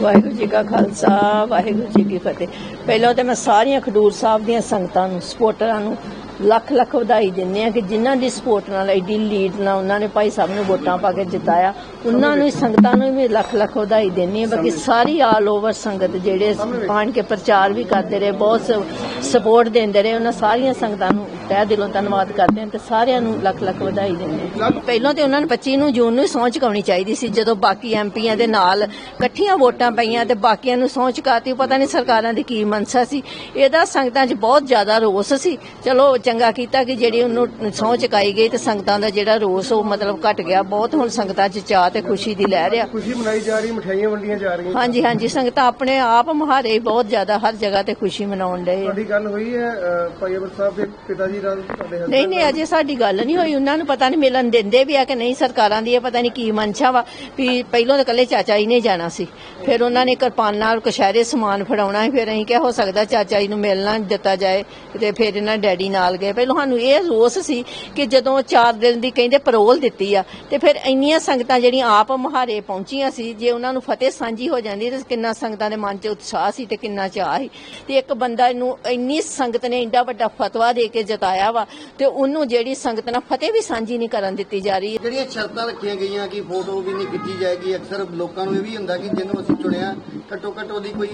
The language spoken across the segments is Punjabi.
ਵਾਹਿਗੁਰੂ ਜੀ ਕਾ ਖਾਲਸਾ, ਵਾਹਿਗੁਰੂ ਜੀ ਕੀ ਫਤਿਹ। ਪਹਿਲਾਂ ਤਾਂ ਮੈਂ ਸਾਰੀਆਂ ਖਡੂਰ ਸਾਹਿਬ ਦੀਆਂ ਸੰਗਤਾਂ ਨੂੰ ਸਪੋਰਟਰਾਂ ਨੂੰ ਲੱਖ ਲੱਖ ਵਧਾਈ ਦਿੰਦੇ ਆ ਕਿ ਜਿਨ੍ਹਾਂ ਦੀ ਸਪੋਰਟ ਨਾਲ, ਐਡੀ ਲੀਡ ਨਾਲ ਉਹਨਾਂ ਨੇ ਭਾਈ ਸਾਹਿਬ ਨੂੰ ਵੋਟਾਂ ਪਾ ਕੇ ਜਿਤਾਇਆ। ਉਹਨਾਂ ਨੂੰ, ਸੰਗਤਾਂ ਨੂੰ ਵੀ ਲੱਖ ਲੱਖ ਵਧਾਈ ਦਿੰਦੀ ਆ ਬਾਕੀ ਸਾਰੀ ਆਲ ਓਵਰ ਸੰਗਤ ਜਿਹੜੇ ਆਣ ਕੇ ਪ੍ਰਚਾਰ ਵੀ ਕਰਦੇ ਰਹੇ, ਬਹੁਤ ਸਪੋਰਟ ਦਿੰਦੇ ਰਹੇ। ਉਹਨਾਂ ਸਾਰੀਆਂ ਸੰਗਤਾਂ ਨੂੰ ਤਹਿ ਦਿਲੋਂ ਧੰਨਵਾਦ ਕਰਦੇ ਹਾਂ ਤੇ ਸਾਰਿਆਂ ਨੂੰ ਲੱਖ ਲੱਖ ਵਧਾਈ ਦਿੰਦੇ ਹਾਂ। ਪਹਿਲਾਂ ਤੇ ਉਹਨਾਂ ਨੂੰ 25 ਨੂੰ ਜੂਨ ਨੂੰ ਸਹੁੰ ਚੁਕਾਉਣੀ ਚਾਹੀਦੀ ਸੀ ਜਦੋਂ ਬਾਕੀ ਐਮਪੀਆਂ ਦੇ ਨਾਲ ਇਕੱਠੀਆਂ ਵੋਟਾਂ ਪਈਆਂ ਤੇ ਬਾਕੀਆਂ ਨੂੰ ਸਹੁੰ ਚੁਕਾਤੀ ਪਤਾ ਨਹੀਂ ਸਰਕਾਰਾਂ ਦੀ ਕੀ ਮਨਸਾ ਸੀ। ਇਹਦਾ ਸੰਗਤਾਂ 'ਚ ਬਹੁਤ ਜ਼ਿਆਦਾ ਰੋਸ ਸੀ। ਚਲੋ ਚੰਗਾ ਕੀਤਾ ਕਿ ਜਿਹੜੀ ਉਹਨੂੰ ਸਹੁੰ ਚੁਕਾਈ ਗਈ ਤੇ ਸੰਗਤਾਂ ਦਾ ਜਿਹੜਾ ਰੋਸ ਉਹ ਮਤਲਬ ਘਟ ਗਿਆ। ਬਹੁਤ ਹੁਣ ਸੰਗਤਾਂ 'ਚ ਚਾਹ ਤੇ ਖੁਸ਼ੀ ਦੀ ਲਹਿਰ ਆ। ਖੁਸ਼ੀ ਮਨਾਈ ਜਾ ਰਹੀ ਮਠਿਆਈਆਂ ਵੰਡੀਆਂ ਜਾ ਰਹੀਆਂ। ਹਾਂਜੀ ਹਾਂਜੀ ਸੰਗਤਾਂ ਆਪਣੇ ਆਪ ਮੁਹਾਰੇ ਬਹੁਤ ਜ਼ਿਆਦਾ ਹਰ ਜਗ੍ਹਾ ਤੇ ਖੁਸ਼ੀ ਮਨਾਉਣ ਆ। ਤੁਹਾਡੀ ਗੱਲ ਹੋਈ ਹੈ ਭਾਈ ਅਮਰ ਸਾਹਿਬ ਦੇ ਪਿਤਾ ਜੀ ਤੁਹਾਡੇ ਨਹੀਂ ਨਹੀਂ ਅਜੇ ਸਾਡੀ ਗੱਲ ਨਹੀਂ ਹੋਈ। ਉਹਨਾਂ ਨੂੰ ਪਤਾ ਨਹੀਂ ਮਿਲਣ ਦਿੰਦੇ ਵੀ ਆ ਕਿ ਨਹੀਂ ਸਰਕਾਰਾਂ ਦੀ ਇਹ ਪਤਾ ਨਹੀਂ ਕੀ ਮਨਸ਼ਾ ਵਾ ਵੀ ਪਹਿਲਾਂ ਤਾਂ ਇਕੱਲੇ ਚਾਚਾ ਜੀ ਨੇ ਜਾਣਾ ਸੀ। ਫਿਰ ਉਹਨਾਂ ਨੇ ਕਿਰਪਾਨ ਨਾਲ ਕਸ਼ਹਿਰੇ ਸਮਾਨ ਫੜਾਉਣਾ ਸੀ ਫਿਰ ਅਸੀਂ ਕਿਹਾ ਹੋ ਸਕਦਾ ਚਾਚਾ ਜੀ ਨੂੰ ਮਿਲਣਾ ਦਿੱਤਾ ਜਾਏ ਤੇ ਫਿਰ ਇਹਨਾਂ ਡੈਡੀ ਨਾਲ ਗਏ। ਪਹਿਲਾਂ ਸਾਨੂੰ ਇਹ ਰੋਸ ਸੀ ਕਿ ਜਦੋਂ 4 ਦਿਨ ਦੀ ਕਹਿੰਦੇ ਪਰੋਲ ਦਿੱਤੀ ਆ ਤੇ ਫਿਰ ਇੰਨੀਆਂ ਸੰਗਤਾਂ ਜਿਹੜੀਆਂ ਆਪ ਮੁਹਾਰੇ ਪਹੁੰਚੀਆਂ ਸੀ ਜੇ ਉਹਨਾਂ ਨੂੰ ਫਤਿਹ ਸਾਂਝੀ ਹੋ ਜਾਂਦੀ ਤੇ ਕਿੰਨਾ ਸੰਗਤਾਂ ਦੇ ਮਨ 'ਚ ਉਤਸ਼ਾਹ ਸੀ ਤੇ ਕਿੰਨਾ ਚਾਹ ਸੀ। ਤੇ ਇੱਕ ਬੰਦਾ ਨੂੰ ਇੰਨੀ ਸੰਗਤ ਨੇ ਇੰਡਾ ਵੱਡਾ ਫਤਵਾ ਦੇ ਕੇ ਜਿਤਾਇਆ ਵਾ ਤੇ ਉਹਨੂੰ ਜਿਹੜੀ ਸੰਗਤ ਨਾਲ ਫਤਿਹ ਵੀ ਸਾਂਝੀ ਨਹੀਂ ਕਰਨ ਦਿੱਤੀ ਜਾ ਰਹੀ। ਜਿਹੜੀਆਂ ਸ਼ਰਤਾਂ ਰੱਖੀਆਂ ਗਈਆਂ ਕਿ ਫੋਟੋ ਵੀ ਨਹੀਂ ਖਿੱਚੀ ਜਾਏਗੀ ਅਕਸਰ ਲੋਕਾਂ ਨੂੰ ਇਹ ਵੀ ਹੁੰਦਾ ਕਿ ਜਿਹਨੂੰ ਅਸੀਂ ਚੁਣਿਆ ਘੱਟੋ ਘੱਟ ਉਹਦੀ ਕੋਈ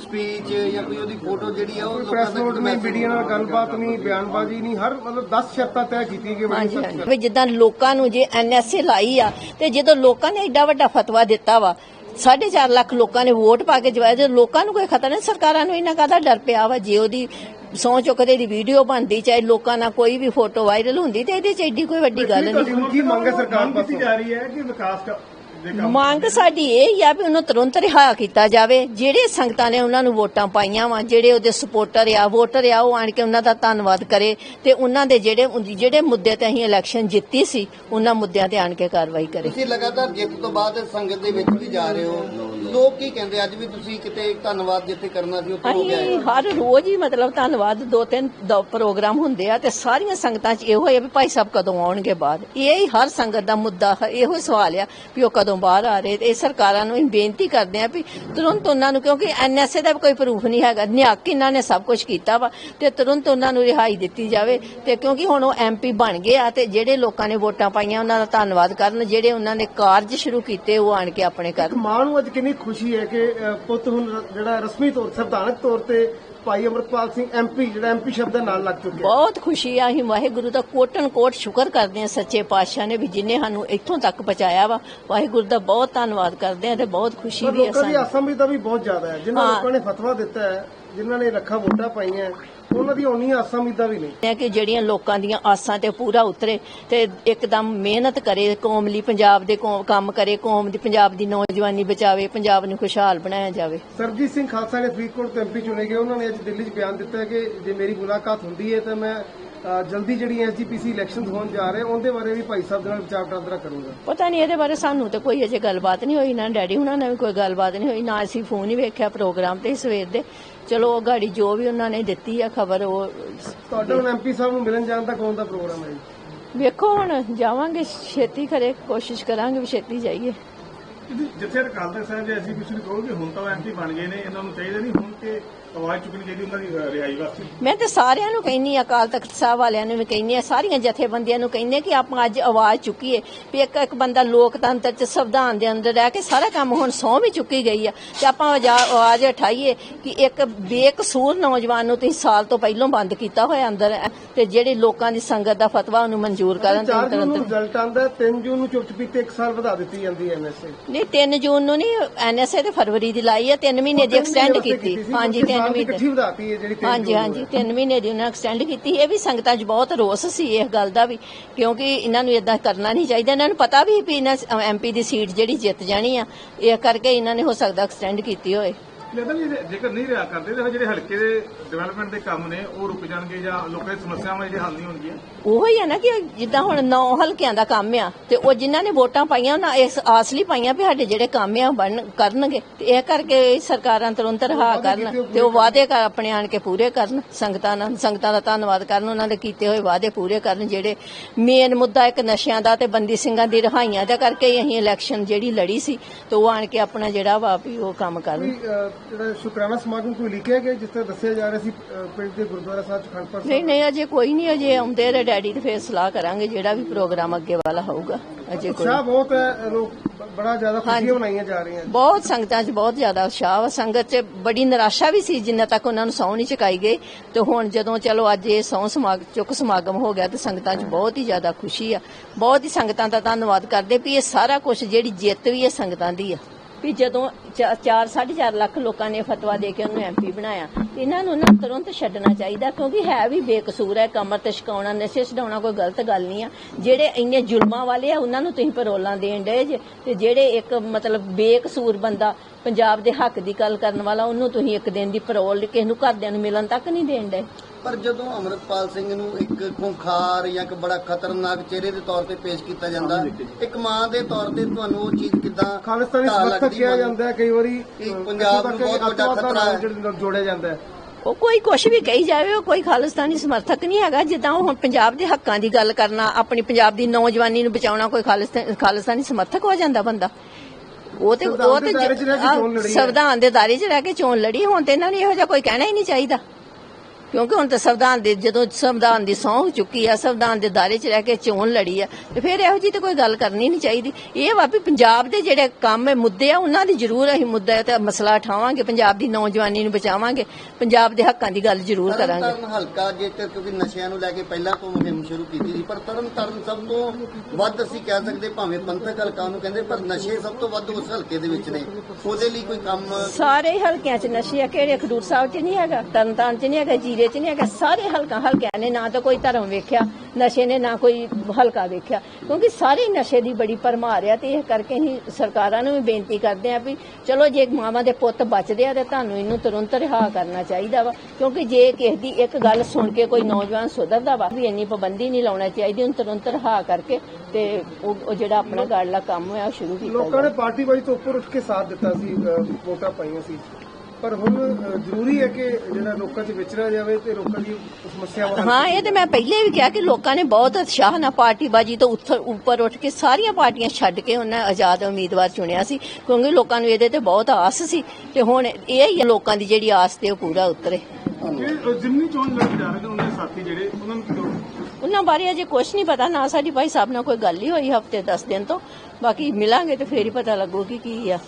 ਸਪੀਚ ਜਾਂ ਕੋਈ ਉਹਦੀ ਫੋਟੋ ਜਿਹੜੀ ਆ ਉਹ ਲੋਕਾਂ ਪ੍ਰੈਸ ਨੋਟ ਨਹੀਂ ਮੀਡੀਆ ਨਾਲ ਗੱਲਬਾਤ ਨਹੀਂ ਬਿਆਨਬਾਜ਼ੀ ਨਹੀਂ ਹਰ ਮਤਲਬ 10 ਸ਼ਰਤਾਂ ਤੈਅ ਕੀਤੀਆਂ ਗਈਆਂ ਵੀ ਜਿੱਦਾਂ ਲੋਕਾਂ ਨੂੰ ਜੇ ਐਨਐਸਏ ਲਾਈ ਆ ਤੇ ਜਦੋਂ ਲੋਕਾਂ ਨੇ ਐਡਾ ਵੱਡਾ ਫਤਵਾ ਦਿੱਤਾ ਵਾ 4.5 ਲੱਖ ਲੋਕਾਂ ਨੇ ਵੋਟ ਪਾ ਕੇ ਜਵਾਇਆ ਜੇ ਲੋਕਾਂ ਨੂੰ ਕੋਈ ਖਤਰਾ ਨਹੀਂ ਸਰਕਾਰਾਂ ਨੂੰ ਇਹਨਾਂ ਕਾਹਦਾ ਡਰ ਪਿਆ ਵਾ? ਜੇ ਉਹਦੀ ਸਹੁੰ ਚੁੱਕਦੇ ਦੀ ਵੀਡੀਓ ਬਣਦੀ ਚਾਹੇ ਲੋਕਾਂ ਨਾਲ ਕੋਈ ਵੀ ਫੋਟੋ ਵਾਇਰਲ ਹੁੰਦੀ ਤੇ ਇਹਦੇ ਚ ਐਡੀ ਕੋਈ ਵੱਡੀ ਗੱਲ ਨਹੀਂ। ਕੀ ਮੰਗ ਹੈ ਸਰਕਾਰ ਪਾਸੋਂ? ਜਾ ਰਹੀ ਹੈ ਕਿ ਵਿਕਾਸ ਮੰਗ ਸਾਡੀ ਇਹ ਹੀ ਆ ਵੀ ਉਹਨੂੰ ਤੁਰੰਤ ਰਿਹਾ ਕੀਤਾ ਜਾਵੇ। ਜਿਹੜੇ ਸੰਗਤਾਂ ਨੇ ਉਹਨਾਂ ਨੂੰ ਵੋਟਾਂ ਪਾਈਆਂ ਵਾ ਜਿਹੜੇ ਉਹਦੇ ਸਪੋਰਟਰ ਆ ਵੋਟਰ ਆ ਉਹ ਆਣ ਕੇ ਉਹਨਾਂ ਦਾ ਧੰਨਵਾਦ ਕਰੇ ਤੇ ਉਹਨਾਂ ਦੇ ਜਿਹੜੇ ਜਿਹੜੇ ਮੁੱਦੇ ਤੇ ਅਸੀਂ ਇਲੈਕਸ਼ਨ ਜਿੱਤੀ ਸੀ ਉਹਨਾਂ ਮੁੱਦਿਆਂ ਤੇ ਆਣ ਕੇ ਕਾਰਵਾਈ ਕਰੇ। ਤੁਸੀਂ ਲਗਾਤਾਰ ਜਿੱਤ ਤੋਂ ਬਾਅਦ ਸੰਗਤ ਦੇ ਵਿੱਚ ਵੀ ਜਾ ਰਹੇ ਹੋ। ਲੋਕ ਕੀ ਕਹਿੰਦੇ ਅੱਜ ਵੀ ਤੁਸੀਂ ਕਿਤੇ ਧੰਨਵਾਦ ਜਿੱਥੇ ਕਰਨਾ ਸੀ ਉੱਥੇ ਹੋ ਗਿਆ ਅਸੀਂ ਹਰ ਰੋਜ਼ ਹੀ ਮਤਲਬ ਧੰਨਵਾਦ ਦੋ ਤਿੰਨ ਦ- ਪ੍ਰੋਗਰਾਮ ਹੁੰਦੇ ਆ ਤੇ ਸਾਰੀਆਂ ਸੰਗਤਾਂ 'ਚ ਇਹੋ ਹੈ ਵੀ ਭਾਈ ਸਾਹਿਬ ਕਦੋਂ ਆਉਣਗੇ ਬਾਹਰ। ਇਹ ਹੀ ਹਰ ਸੰਗਤ ਦਾ ਮੁੱਦਾ ਹੈ ਇਹੋ ਸਵਾਲ ਆ ਵੀ ਉਹ ਕਦੋਂ ਬਾਹਰ ਆ ਰਹੇ ਤੇ ਇਹ ਸਰਕਾਰਾਂ ਨੂੰ ਅਸੀਂ ਬੇਨਤੀ ਕਰਦੇ ਆ ਵੀ ਤੁਰੰਤ ਉਹਨਾਂ ਨੂੰ ਕਿਉਂਕਿ ਐਨਐਸਏ ਦਾ ਕੋਈ ਪ੍ਰੂਫ ਨਹੀਂ ਹੈਗਾ। ਨਿਹੱਕ ਇਹਨਾਂ ਨੇ ਸਭ ਕੁਝ ਕੀਤਾ ਵਾ ਤੇ ਤੁਰੰਤ ਉਹਨਾਂ ਨੂੰ ਰਿਹਾਈ ਦਿੱਤੀ ਜਾਵੇ। ਤੇ ਕਿਉਂਕਿ ਹੁਣ ਉਹ ਐਮਪੀ ਬਣ ਗਏ ਆ ਤੇ ਜਿਹੜੇ ਲੋਕਾਂ ਨੇ ਵੋਟਾਂ ਪਾਈਆਂ ਉਹਨਾਂ ਦਾ ਧੰਨਵਾਦ ਕਰਨ। ਜਿਹੜੇ ਉਹਨਾਂ ਨੇ ਕਾਰਜ ਸ਼ੁਰੂ ਕੀਤੇ ਉਹ ਆਣ ਕੇ ਆਪਣੇ ਕਰਨ। ਮਾਂ ਨੂੰ ਅੱਜ ਕਿੰਨੀ ਖੁਸ਼ੀ ਹੈ ਕਿ ਪੁੱਤ ਹੁਣ ਜਿਹੜਾ ਰਸਮੀ ਤੌਰ ਸੰਵਿਧਾਨਕ ਤੌਰ ਤੇ ਭਾਈ ਅਮਰਪਾਲ ਸਿੰਘ ਐਮਪੀ ਜਿਹੜਾ ਐਮਪੀ ਸ਼ਬਦ ਦੇ ਨਾਲ ਲੱਗ ਚੁੱਕਿਆ ਬਹੁਤ ਖੁਸ਼ੀ ਆ ਅਸੀਂ ਵਾਹਿਗੁਰੂ ਦਾ ਕੋਟਨ ਕੋਟ ਸ਼ੁਕਰ ਕਰਦੇ ਹਾਂ ਸੱਚੇ ਪਾਤਸ਼ਾਹ ਨੇ ਵੀ ਜਿਨੇ ਸਾਨੂੰ ਇੱਥੋਂ ਤੱਕ ਪਹੁੰਚਾਇਆ ਵਾ। ਵਾਹਿਗੁਰੂ ਦਾ ਬਹੁਤ ਧੰਨਵਾਦ ਕਰਦੇ ਹਾਂ ਤੇ ਬਹੁਤ ਖੁਸ਼ੀ ਵੀ ਹੈ ਲੋਕਾਂ ਦੀ ਆਸਾਂ ਵੀ ਦਾ ਵੀ ਬਹੁਤ ਜ਼ਿਆਦਾ ਹੈ। ਜਿਨ੍ਹਾਂ। ਲੋਕਾਂ ਨੇ ਫਤਵਾ ਦਿੱਤਾ ਹੈ ਜਿਨ੍ਹਾਂ ਨੇ ਲੱਖਾਂ ਵੋਟਾਂ ਪਾਈਆਂ ਉਹਨਾਂ ਦੀ ਉਨੀਆਂ ਆਸਾਂ ਉਮੀਦਾਂ ਵੀ ਨਹੀਂ। ਹੈ ਕਿ ਜਿਹੜੀਆਂ ਲੋਕਾਂ ਦੀਆਂ ਆਸਾਂ ਤੇ ਪੂਰਾ ਉਤਰੇ ਤੇ ਇੱਕਦਮ ਮਿਹਨਤ ਕਰੇ ਕੌਮ ਲਈ ਪੰਜਾਬ ਦੇ ਕੌਮ- ਕੰਮ ਕਰੇ ਕੌਮ ਦੀ ਪੰਜਾਬ ਦੀ ਨੌਜਵਾਨੀ ਬਚਾਵੇ ਪੰਜਾਬ ਨੂੰ ਖੁਸ਼ਹਾਲ ਬਣਾਇਆ ਜਾਵੇ। ਸਰਜੀਤ ਸਿੰਘ ਖਾਲਸਾ ਨੇ ਫਰੀਦਕੋਟ ਤੋਂ ਐਮਪੀ ਚੁਣੇ ਗਏ। ਉਹਨਾਂ ਨੇ ਅੱਜ ਦਿੱਲੀ 'ਚ ਬਿਆਨ ਦਿੱਤਾ ਹੈ ਕਿ ਜੇ ਮੇਰੀ ਮੁਲਾਕਾਤ ਹੁੰਦੀ ਹੈ ਤਾਂ ਮੈਂ ਅ, ਜਲਦੀ ਜਿਹੜੀ ਐਸਜੀਪੀਸੀ ਇਲੈਕਸ਼ਨਸ ਹੋਣ ਜਾ ਰਹੇ ਉਹਦੇ ਬਾਰੇ ਵੀ ਭਾਈ ਸਾਹਿਬ ਦੇ ਨਾਲ ਵਿਚਾਰ ਵਟਾਂਦਰਾ ਕਰੂੰਗਾ। ਪਤਾ ਨਹੀਂ ਇਹਦੇ ਬਾਰੇ ਸਾਨੂੰ ਤੇ ਕੋਈ ਅਜੇ ਗੱਲਬਾਤ ਨਹੀਂ ਹੋਈ ਨਾ ਡੈਡੀ ਹੁਣਾਂ ਨਾਲ ਵੀ ਕੋਈ ਗੱਲਬਾਤ ਨਹੀਂ ਹੋਈ ਨਾ ਅਸੀਂ ਫੋਨ ਹੀ ਵੇਖਿਆ ਪ੍ਰੋਗਰਾਮ ਤੇ ਸਵੇਰ ਦੇ। ਚਲੋ ਉਹ ਗਾੜੀ ਜੋ ਵੀ ਉਹਨਾਂ ਨੇ ਦਿੱਤੀ ਆ ਖਬਰ ਉਹ ਤੁਹਾਡਾ ਹੁਣ ਐਮਪੀ ਸਾਹਿਬ ਨੂੰ ਮਿਲਣ ਜਾਣ ਦਾ ਕੌਣ ਦਾ ਪ੍ਰੋਗਰਾਮ ਹੈ ਜੀ? ਵੇਖੋ ਹੁਣ ਜਾਵਾਂਗੇ ਛੇਤੀ ਖਰੇ ਕੋਸ਼ਿਸ਼ ਕਰਾਂਗੇ ਵੀ ਛੇਤੀ ਜਾਈਏ। ਜਿੱਥੇ ਅਕਾਲ ਤਖਤ ਸਾਹਿਬ ਦੇ ਅਸੀਂ ਕੁਝ ਨਹੀਂ ਕਹੋਗੇ ਹੁਣ ਤਾਂ ਐਮਪੀ ਬਣ ਗਏ ਨੇ ਇਹਨਾਂ ਨੂੰ ਚਾਹੀਦਾ ਨਹੀਂ ਹੁਣ ਕਿ ਆਵਾਜ਼ ਚੁੱਕਣੀ ਚਾਹੀਦੀ ਉਹਨਾਂ ਦੀ ਅ, ਰਿਹਾਈ ਵਾਸਤੇ। ਮੈਂ ਤੇ ਸਾਰਿਆਂ ਨੂੰ ਕਹਿੰਨੀ ਆ ਅਕਾਲ ਤਖਤ ਸਾਹਿਬ ਵਾਲਿਆਂ ਨੂੰ ਵੀ ਕਹਿੰਨੀ ਆ ਸਾਰੀਆਂ ਜਥੇਬੰਦੀਆਂ ਨੂੰ ਕਹਿੰਨੀ ਆ ਕਿ ਆਪਾਂ ਅੱਜ ਆਵਾਜ਼ ਚੁੱਕੀਏ ਵੀ ਇੱਕ ਇੱਕ ਬੰਦਾ ਲੋਕਤੰਤਰ ਚ ਸੰਵਿਧਾਨ ਦੇ ਅੰਦਰ ਰਹਿ ਕੇ ਸਾਰਾ ਕੰਮ ਹੁਣ ਸਹੁੰ ਵੀ ਚੁੱਕੀ ਗਈ ਆ ਤੇ ਆਪਾਂ ਆਵਾਜ਼ ਉਠਾਈਏ ਕਿ ਇੱਕ ਬੇਕਸੂਰ ਨੌਜਵਾਨ ਨੂੰ ਤੁਸੀਂ ਸਾਲ ਤੋਂ ਪਹਿਲਾਂ ਬੰਦ ਕੀਤਾ ਹੋਇਆ ਅੰਦਰ ਤੇ ਜਿਹੜੇ ਲੋਕਾਂ ਦੀ ਸੰਗਤ ਦਾ ਫਤਵਾ ਉਹਨੂੰ ਮਨਜ਼ੂਰ ਕਰਨ ਤੇ 4 ਜੂਨ ਨੂੰ ਤੁਰੰਤ ਰਿਜ਼ਲਟ ਆਂਦਾ 3 ਜੂਨ ਨੂੰ ਚੁੱਪ ਚਪੀਤੇ 1 ਸਾਲ ਵਧਾ ਦਿੱਤੀ ਜਾਂਦੀ ਹੈ ਐਮਐਸਏ ਨਹੀਂ 3 ਜੂਨ ਨੂੰ ਨਹੀਂ ਐਨਐਸਏ ਤੇ ਫਰਵਰੀ ਦੀ ਲਾਈ ਆ 3 ਮਹੀਨੇ ਦੀ ਐਕਸਟੈਂਡ ਕੀਤੀ। ਹਾਂਜੀ 3 ਮਹੀਨੇ ਇਕੱਠੀ ਵਧਾਤੀ ਹੈ ਜਿਹੜੀ 3 ਹਾਂਜੀ ਹਾਂਜੀ 3 ਮਹੀਨੇ ਦੀ ਉਹਨਾਂ ਐਕਸਟੈਂਡ ਕੀਤੀ। ਇਹ ਵੀ ਸੰਗਤਾਂ 'ਚ ਬਹੁਤ ਰੋਸ ਸੀ ਇਸ ਗੱਲ ਦਾ ਵੀ ਕਿਉਂਕਿ ਇਹਨਾਂ ਨੂੰ ਇਦਾਂ ਕਰਨਾ ਨਹੀਂ ਚਾਹੀਦਾ। ਇਹਨਾਂ ਨੂੰ ਪਤਾ ਵੀ ਵੀ ਇਹਨਾਂ ਐਮਪੀ ਦੀ ਸੀਟ ਜਿਹੜੀ ਜਿੱਤ ਜਾਣੀ ਆ ਇਹ ਕਰਕੇ ਇਹਨਾਂ ਨੇ ਹੋ ਸਕਦਾ ਐਕਸਟੈਂਡ ਕੀਤੀ ਹੋਏ। ਲੱਗਦਾ ਵੀ ਜੇ- ਜੇਕਰ ਨਹੀਂ ਰਿਹਾ ਕਰਦੇ ਤਾਂ ਜਿਹੜੇ ਹਲਕੇ ਦੇ ਡਿਵੈਲਪਮੈਂਟ ਦੇ ਕੰਮ ਨੇ ਉਹ ਰੁਕ ਜਾਣਗੇ ਜਾਂ ਲੋਕਾਂ ਦੀ ਸਮੱਸਿਆਵਾਂ ਜਿਹੜੇ ਹੱਲ ਨਹੀਂ ਹੋਣਗੀਆਂ? ਉਹੋ ਹੀ ਹੈ ਨਾ ਕਿ ਜਿੱਦਾਂ ਹੁਣ ਨੌ ਹਲਕਿਆਂ ਦਾ ਕੰਮ ਆ ਤੇ ਉਹ ਜਿਨ੍ਹਾਂ ਨੇ ਵੋਟਾਂ ਪਾਈਆਂ ਉਹਨਾਂ ਇਸ ਆਸ ਲਈ ਪਾਈਆਂ ਵੀ ਸਾਡੇ ਜਿਹੜੇ ਕੰਮ ਆ ਉਹ ਬਣ ਕਰਨਗੇ। ਤੇ ਇਹ ਕਰਕੇ ਸਰਕਾਰਾਂ ਤੁਰੰਤ ਰਹਾ ਕਰਨ ਤੇ ਉਹ ਵਾਅਦੇ ਕਰ ਆਪਣੇ ਆਣ ਕੇ ਪੂਰੇ ਕਰਨ। ਸੰਗਤਾਂ ਨਾਲ ਸੰਗਤਾਂ ਦਾ ਧੰਨਵਾਦ ਕਰਨ ਉਹਨਾਂ ਦੇ ਕੀਤੇ ਹੋਏ ਵਾਅਦੇ ਪੂਰੇ ਕਰਨ ਜਿਹੜੇ ਮੇਨ ਮੁੱਦਾ ਇੱਕ ਨਸ਼ਿਆਂ ਦਾ ਤੇ ਬੰਦੀ ਸਿੰਘਾਂ ਦੀ ਰਿਹਾਈਆਂ ਦਾ ਕਰਕੇ ਹੀ ਅਸੀਂ ਇਲੈਕਸ਼ਨ ਜਿਹੜੀ ਲੜੀ ਸੀ ਤੇ ਉਹ ਆਣ ਕੇ ਆਪਣਾ ਜਿਹੜਾ ਵਾ ਵੀ ਉਹ ਕੰਮ ਕਰਨ। ਅਹ, ਜਿਹੜਾ ਸ਼ੁਕਰਾਨਾ ਸਮਾਗਮ ਕੋਈ ਲਿਖਿਆ ਗਿਆ ਜਿਸ ਤਰ੍ਹਾਂ ਦੱਸਿਆ ਜਾ ਰਿਹਾ ਸੀ ਪਿੰਡ ਦੇ ਗੁਰਦੁਆਰਾ ਸਾਹਿਬ ਖੰਡਪਰ ਨਹੀਂ ਨਹੀਂ ਅਜੇ ਕੋਈ ਨਹੀਂ ਅਜੇ ਆਉਂਦੇ ਰੇ ਡੈਡੀ ਤੇ ਫੇਰ ਸਲਾਹ ਕਰਾਂਗੇ ਜਿਹੜਾ ਵੀ ਪ੍ਰੋਗਰਾਮ ਅੱਗੇ ਵਾਲਾ ਹੋਊਗਾ। ਅਜੇ ਕੋਈ ਉਤਸ਼ਾਹ ਬਹੁਤ ਹੈ ਲੋਕ ਬੜਾ ਜ਼ਿਆਦਾ। ਖੁਸ਼ੀਆਂ ਮਨਾਈਆਂ ਜਾ ਰਹੀਆਂ ਬਹੁਤ ਸੰਗਤਾਂ 'ਚ ਬਹੁਤ ਜ਼ਿਆਦਾ ਉਤਸ਼ਾਹ ਵਾ। ਸੰਗਤ 'ਚ ਬੜੀ ਨਿਰਾਸ਼ਾ ਵੀ ਸੀ ਜਿੰਨਾ ਤੱਕ ਉਹਨਾਂ ਨੂੰ ਸਹੁੰ ਨਹੀਂ ਚੁਕਾਈ ਗਈ। ਤੇ ਹੁਣ ਜਦੋਂ ਚਲੋ ਅੱਜ ਇਹ ਸਹੁੰ ਸਮਾਗ ਚੁੱਕ ਸਮਾਗਮ ਹੋ ਗਿਆ ਤੇ ਸੰਗਤਾਂ 'ਚ ਬਹੁਤ ਹੀ ਜ਼ਿਆਦਾ ਖੁਸ਼ੀ ਆ। ਬਹੁਤ ਹੀ ਸੰਗਤਾਂ ਦਾ ਧੰਨਵਾਦ ਕਰਦੇ ਵੀ ਇਹ ਸਾਰਾ ਕੁਝ ਜਿਹੜੀ ਜਿੱਤ ਵੀ ਇਹ ਸੰਗਤਾਂ ਦੀ ਆ। ਵੀ ਜਦੋਂ 4 4.5 ਲੱਖ ਲੋਕਾਂ ਨੇ ਫਤਵਾ ਦੇ ਕੇ ਉਹਨੂੰ ਐਮਪੀ ਬਣਾਇਆ ਇਹਨਾਂ ਨੂੰ ਨਾ ਤੁਰੰਤ ਛੱਡਣਾ ਚਾਹੀਦਾ ਕਿਉਂਕਿ ਹੈ ਵੀ ਬੇਕਸੂਰ ਹੈ ਕਮਰ ਤੇ ਛਕਾਉਣਾ ਨਸ਼ੇ ਛਡਾਉਣਾ ਕੋਈ ਗਲਤ ਗੱਲ ਨਹੀਂ ਆ। ਜਿਹੜੇ ਇੰਨੇ ਜ਼ੁਲਮਾਂ ਵਾਲੇ ਆ ਉਹਨਾਂ ਨੂੰ ਤੁਸੀਂ ਪਰੋਲਾਂ ਦੇਣ ਡਏ ਜੇ ਤੇ ਜਿਹੜੇ ਇੱਕ ਮਤਲਬ ਬੇਕਸੂਰ ਬੰਦਾ ਪੰਜਾਬ ਦੇ ਹੱਕ ਦੀ ਗੱਲ ਕਰਨ ਵਾਲਾ ਉਹਨੂੰ ਤੁਸੀਂ ਇੱਕ ਦਿਨ ਦੀ ਪਰੋਲ ਕਿਸੇ ਨੂੰ ਘਰਦਿਆਂ ਨੂੰ ਮਿਲਣ ਤੱਕ ਨਹੀਂ ਦੇਣ ਡਏ। ਪਰ ਜਦੋਂ ਅਮਰਪਾਲ ਸਿੰਘ ਨੂੰ ਇੱਕ ਖੁੰਖਾਰ ਜਾਂ ਇੱਕ ਬੜਾ ਖਤਰਨਾਕ ਚਿਹਰੇ ਦੇ ਤੌਰ ਤੇ ਪੇਸ਼ ਕੀਤਾ ਜਾਂਦਾ ਇੱਕ ਮਾਂ ਦੇ ਤੌਰ ਤੇ ਤੁਹਾਨੂੰ ਉਹ ਚੀਜ਼ ਕਿਦਾਂ ਖਾਲਿਸਤਾਨੀ ਸਮਰਥਕ ਕਿਹਾ ਜਾਂਦਾ ਹੈ ਕਈ ਵਾਰੀ ਕਿ ਪੰਜਾਬ ਨੂੰ ਬਹੁਤ ਵੱਡਾ ਖਤਰਾ ਹੈ। ਨਾਲ ਜਿਹੜੇ ਨਾਲ ਜੋੜਿਆ ਜਾਂਦਾ ਹੈ ਉਹ ਕੋਈ ਕੁਛ ਵੀ ਕਹੀ ਜਾਵੇ ਉਹ ਕੋਈ ਖਾਲਿਸਤਾਨੀ ਸਮਰਥਕ ਨਹੀਂ ਹੈਗਾ ਜਿੱਦਾਂ ਉਹ ਹੁਣ ਪੰਜਾਬ ਦੇ ਹੱਕਾਂ ਦੀ ਗੱਲ ਕਰਨਾ ਆਪਣੀ ਪੰਜਾਬ ਦੀ ਨੌਜਵਾਨੀ ਨੂੰ ਬਚਾਉਣਾ ਕੋਈ ਖਾਲਿਸਤਾਨ ਖਾਲਿਸਤਾਨੀ ਸਮਰਥਕ ਹੋ ਜਾਂਦਾ ਬੰਦਾ ਉਹ ਤੇ ਸੰਵਿਧਾਨ ਉਹ ਦੇ ਦਾਇਰੇ 'ਚ ਰਹਿ ਕੇ ਆਹ, ਚੋਣ ਲੜੀ ਹੈ। ਸੰਵਿਧਾਨ ਦੇ ਦਾਇਰੇ 'ਚ ਰਹਿ ਕੇ ਚੋਣ ਲੜੀ ਹੁਣ ਤੇ ਇਹਨਾਂ ਨੂੰ ਇਹੋ ਜਿਹਾ ਕੋਈ ਕਹਿਣਾ ਹੀ ਨਹੀਂ ਚਾਹੀਦਾ ਕਿਉਂਕਿ ਹੁਣ ਤਾਂ ਸੰਵਿਧਾਨ ਦੇ ਜਦੋਂ ਸੰਵਿਧਾਨ ਦੀ ਸਹੁੰ ਚੁੱਕੀ ਆ ਸੰਵਿਧਾਨ ਦੇ ਦਾਇਰੇ 'ਚ ਰਹਿ ਕੇ ਚੋਣ ਲੜੀ ਆ ਤੇ ਫਿਰ ਇਹੋ ਜੀ ਤੇ ਕੋਈ ਗੱਲ ਕਰਨੀ ਨਹੀਂ ਚਾਹੀਦੀ। ਇਹ ਵਾ ਵੀ ਪੰਜਾਬ ਦੇ ਜਿਹੜੇ ਕੰਮ ਹੈ ਮੁੱਦੇ ਆ ਉਹਨਾਂ ਦੀ ਜ਼ਰੂਰ ਅਸੀਂ ਮੁੱਦਾ ਤੇ ਮਸਲਾ ਉਠਾਵਾਂਗੇ ਪੰਜਾਬ ਦੀ ਨੌਜਵਾਨੀ ਨੂੰ ਬਚਾਵਾਂਗੇ ਪੰਜਾਬ ਦੇ ਹੱਕਾਂ ਦੀ ਗੱਲ ਜ਼ਰੂਰ ਕਰਾਂਗੇ। ਤਰਨਤਾਰਨ ਹਲਕਾ ਜੇਕਰ ਕਿਉਂਕਿ ਨਸ਼ਿਆਂ ਨੂੰ ਲੈ ਕੇ ਪਹਿਲਾਂ ਤੋਂ ਮੁਹਿੰਮ ਸ਼ੁਰੂ ਕੀਤੀ ਸੀ ਪਰ ਤਰਨਤਾਰਨ ਸਭ ਤੋਂ ਵੱਧ ਅਸੀਂ ਕਹਿ ਸਕਦੇ ਭਾਵੇਂ ਪੰਥਕ ਹਲਕਾ ਨੂੰ ਕਹਿੰਦੇ ਪਰ ਨਸ਼ੇ ਸਭ ਤੋਂ ਵੱਧ ਉਸ ਹਲਕੇ ਦੇ ਵਿੱਚ ਨੇ। ਉਹਦੇ ਲਈ ਕੋਈ ਕੰਮ ਸਾਰੇ ਹਲਕਿਆਂ 'ਚ ਨਸ਼ੇ ਆ ਕਿਹੜੇ ਖਡੂਰ ਸਾਹਿਬ 'ਚ ਨਹੀਂ ਹੈਗਾ ਤਰਨਤਾਰਨ 'ਚ ਨਹੀਂ ਹੈਗਾ 'ਚ ਨਹੀਂ ਹੈਗਾ ਸਾਰੇ ਹਲਕਾ ਹਲਕਿਆਂ ਨੇ ਨਾ ਤਾਂ ਕੋਈ ਧਰਮ ਵੇਖਿਆ ਨਸ਼ੇ ਨੇ ਨਾ ਕੋਈ ਹਲਕਾ ਵੇਖਿਆ। ਕਿਉਂਕਿ ਸਾਰੇ ਨਸ਼ੇ ਦੀ ਬੜੀ ਭਰਮਾਰ ਆ ਤੇ ਇਹ ਕਰਕੇ ਹੀ ਸਰਕਾਰਾਂ ਨੂੰ ਵੀ ਬੇਨਤੀ ਕਰਦੇ ਆ ਵੀ ਚਲੋ ਜੇ ਮਾਵਾਂ ਦੇ ਪੁੱਤ ਬਚਦੇ ਆ ਤੇ ਤੁਹਾਨੂੰ ਇਹਨੂੰ ਤੁਰੰਤ ਰਿਹਾ ਕਰਨਾ ਚਾਹੀਦਾ ਵਾ। ਕਿਉਂਕਿ ਜੇ ਕਿਸੇ ਦੀ ਇੱਕ ਗੱਲ ਸੁਣ ਕੇ ਕੋਈ ਨੌਜਵਾਨ ਸੁਧਰਦਾ ਵਾ ਵੀ ਇੰਨੀ ਪਾਬੰਦੀ ਨਹੀਂ ਲਾਉਣਾ ਚਾਹੀਦੀ ਉਹਨੂੰ ਤੁਰੰਤ ਰਿਹਾ ਕਰਕੇ ਤੇ ਉਹ ਜਿਹੜਾ ਆਪਣਾ ਗਾੜਲਾ ਕੰਮ ਹੈ ਉਹ ਸ਼ੁਰੂ ਕੀਤਾ ਲੋਕਾਂ ਨੇ ਪਾਰਟੀ ਵਾਈ ਤੋਂ ਉੱਪਰ ਉੱਠ ਕੇ ਸਾਥ ਦਿੱਤਾ ਸੀ ਵੋਟਾਂ ਪਾਈਆਂ ਸੀ। ਪਰ ਹੁਣ ਜ਼ਰੂਰੀ ਹੈ ਕਿ ਜਿਹੜਾ ਲੋਕਾਂ 'ਚ ਵਿਚਰਿਆ ਜਾਵੇ ਤੇ ਲੋਕਾਂ ਦੀ ਸਮੱਸਿਆਵਾਂ ਹਾਂ ਇਹ ਤੇ ਮੈਂ ਪਹਿਲੇ ਵੀ ਕਿਹਾ ਕਿ ਲੋਕਾਂ ਨੇ ਬਹੁਤ ਉਤਸ਼ਾਹ ਨਾਲ ਪਾਰਟੀਬਾਜੀ ਤੋਂ ਉੱਪਰ ਉੱਠ ਕੇ ਸਾਰੀਆਂ ਪਾਰਟੀਆਂ ਛੱਡ ਕੇ ਉਹਨਾਂ ਆਜ਼ਾਦ ਉਮੀਦਵਾਰ ਚੁਣਿਆ ਸੀ ਕਿਉਂਕਿ ਲੋਕਾਂ ਨੂੰ ਇਹਦੇ ਤੇ ਬਹੁਤ ਆਸ ਸੀ ਤੇ ਹੁਣ ਇਹ ਹੀ ਲੋਕਾਂ ਦੀ ਜਿਹੜੀ ਆਸ ਤੇ ਉਹ ਪੂਰਾ ਉਤਰੇ। ਜ਼ਿਮਨੀ ਚੋਣ ਲੜ ਜਾ ਰਹੇ ਨੇ ਉਹਨਾਂ ਦੇ ਸਾਥੀ ਜਿਹੜੇ ਉਹਨਾਂ ਨੂੰ ਕੀ ਲੋੜ? ਉਹਨਾਂ ਬਾਰੇ ਅਜੇ ਕੁਝ ਨਹੀਂ ਪਤਾ ਨਾ ਸਾਡੀ ਭਾਈ ਸਾਹਿਬ ਨਾਲ ਕੋਈ ਗੱਲ ਹੀ ਹੋਈ ਹਫ਼ਤੇ 10 ਦਿਨ ਤੋਂ ਬਾਕੀ ਮਿਲਾਂਗੇ ਤੇ ਫੇਰ ਹੀ ਪਤਾ ਲੱਗੂ ਕਿ ਕੀ ਆ।